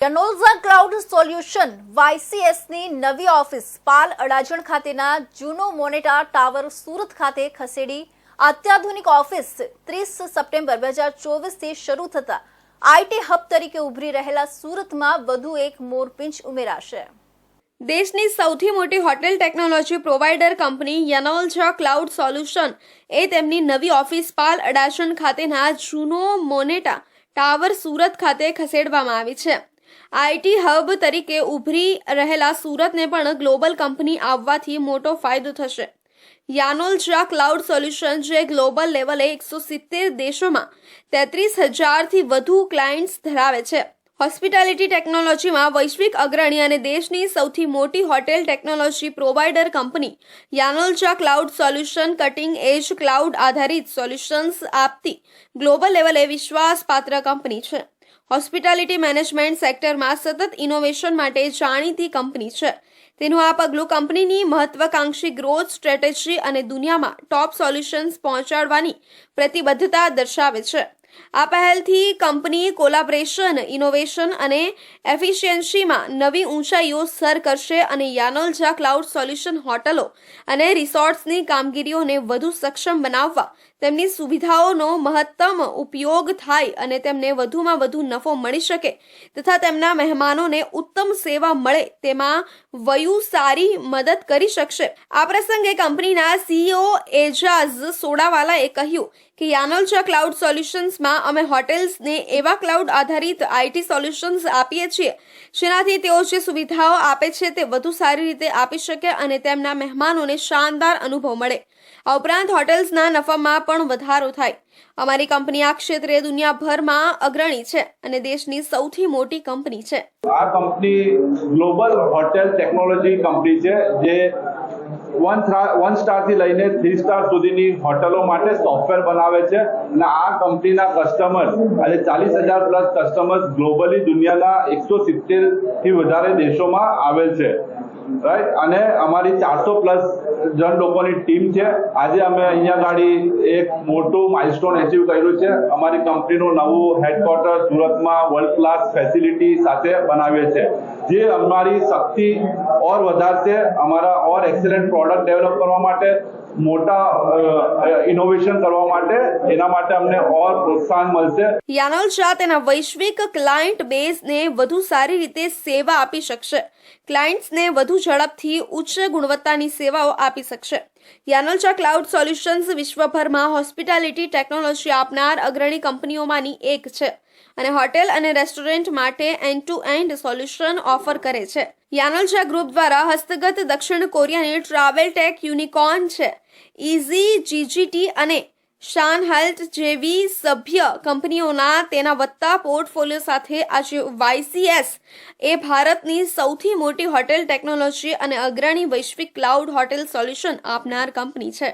કનોઝા cloud solution વાયસીએસની નવી office પાલ અડાજણ ખાતેના જૂનો મોનેટા ટાવર સુરત ખાતે ખસેડી અત્યાધુનિક ઓફિસ ત્રીસ સપ્ટેમ્બર બે હજાર ચોવીસથી શરૂ થતા આઈટી હબ તરીકે ઉભરી રહેલા સુરતમાં વધુ એક મોરપિંચ ઉમેરાશે દેશની સૌથી મોટી hotel technology provider company Yanolja cloud solution એ તેમની નવી ઓફિસ પાલ અડાશન ખાતેના જૂનો મોનેટા ટાવર સુરત ખાતે ખસેડવામાં આવી છે. આઈટી હબ તરીકે ઉભરી રહેલા સુરતને પણ ગ્લોબલ કંપની આવવાથી મોટો ફાયદો થશે. યાનોલ્જા ક્લાઉડ સોલ્યુશન જે ગ્લોબલ લેવલે એકસો સિત્તેર દેશોમાં તેત્રીસ હજારથી વધુ ક્લાયન્ટ્સ ધરાવે છે. હોસ્પિટાલિટી ટેકનોલોજીમાં વૈશ્વિક અગ્રણી અને દેશની સૌથી મોટી hotel technology provider company Yanolja cloud solution cutting edge cloud આધારિત સોલ્યુશન્સ આપતી ગ્લોબલ લેવલે વિશ્વાસપાત્ર કંપની છે. હોસ્પિટાલિટી મેનેજમેન્ટ સેક્ટરમાં સતત ઇનોવેશન માટે જાણીતી કંપની છે. તેનું આ પગલું કંપનીની મહત્વાકાંક્ષી ગ્રોથ સ્ટ્રેટેજી અને દુનિયામાં ટોપ સોલ્યુશન્સ પહોંચાડવાની પ્રતિબદ્ધતા દર્શાવે છે. આ પહેલથી કંપની કોલાબરેશન, ઇનોવેશન અને એફિશિયન્સીમાં નવી ઊંચાઈઓ સર કરશે અને યાનોલજા ક્લાઉડ સોલ્યુશન હોટલો અને રિસોર્ટ્સની કામગીરીઓને વધુ સક્ષમ બનાવવા તેમની સુવિધાઓનો મહત્તમ ઉપયોગ થાય અને તેમને વધુમાં વધુ નફો મળી શકે તથા તેમના મહેમાનોને ઉત્તમ સેવા મળે તેમાં વયુ સારી મદદ કરી શકશે. આ પ્રસંગે કંપનીના સીઈઓ એજાઝ સોડાવાલાએ કહ્યું કે યાનોલ્ચા ક્લાઉડ સોલ્યુશન્સમાં અમે હોટેલ્સને એવા ક્લાઉડ આધારિત આઈટી સોલ્યુશન્સ આપીએ છીએ. જેનાથી તેઓ જે સુવિધાઓ આપે છે તે વધુ સારી રીતે આપી શકે અને તેમના મહેમાનોને શાનદાર અનુભવ મળે. આ ઉપરાંત હોટેલ્સના નફામાં પણ વધારો થાય. અમારી કંપની આ ક્ષેત્રે દુનિયાભરમાં અગ્રણી છે અને દેશની સૌથી મોટી કંપની છે. આ company global hotel technology company છે, જે વન વન સ્ટારથી લઈને થ્રી સ્ટાર સુધીની હોટલો માટે સોફ્ટવેર બનાવે છે અને આ કંપનીના કસ્ટમર આજે ચાલીસ હજાર પ્લસ કસ્ટમર્સ ગ્લોબલી દુનિયાના એકસો સિત્તેરથી વધારે દેશોમાં આવેલ છે. રાઈટ અને અમારી ચારસો પ્લસ જણ લોકોની ટીમ છે. આજે અમે અહીંયા ગાડી એક મોટું માઇલસ્ટોન એચીવ કર્યું છે. અમારી કંપનીનું નવું હેડક્વાર્ટર સુરતમાં વર્લ્ડ ક્લાસ ફેસિલિટી સાથે બનાવીએ છે. જે અમારી શક્તિ ઓર વધારશે અમારા ઓર એક્સેલન્ટ પ્રોડક્ટ ડેવલપ કરવા માટે, મોટા ઇનોવેશન કરવા માટે, એના માટે અમને ઓર પ્રોત્સાહન મળશે. યાનોલ્જા તેના વૈશ્વિક ક્લાયન્ટ બેઝને વધુ સારી રીતે સેવા આપી શકશે. ક્લાયન્ટ્સને વધુ ઝડપથી ઉચ્ચ ગુણવત્તાની સેવાઓ આપી શકશે. યાનોલચા ક્લાઉડ સોલ્યુશન્સ વિશ્વભરમાં હોસ્પિટાલિટી ટેકનોલોજી આપનાર અગ્રણી કંપનીઓમાંની એક છે અને હોટેલ અને રેસ્ટોરન્ટ માટે end to end solution offer કરે છે. યાનોલ્જા ગ્રુપ દ્વારા હસ્તગત દક્ષિણ કોરિયાની ટ્રાવેલ ટેક યુનિકોર્ન છે. ઇઝી જીજીટી અને શાન હેલ્થ જેવી સભ્ય કંપનીઓના તેના વધતા પોર્ટફોલિયો સાથે આજે વાયસીએસ એ ભારતની સૌથી મોટી હોટેલ ટેકનોલોજી અને અગ્રણી વૈશ્વિક ક્લાઉડ હોટેલ સોલ્યુશન આપનાર કંપની છે.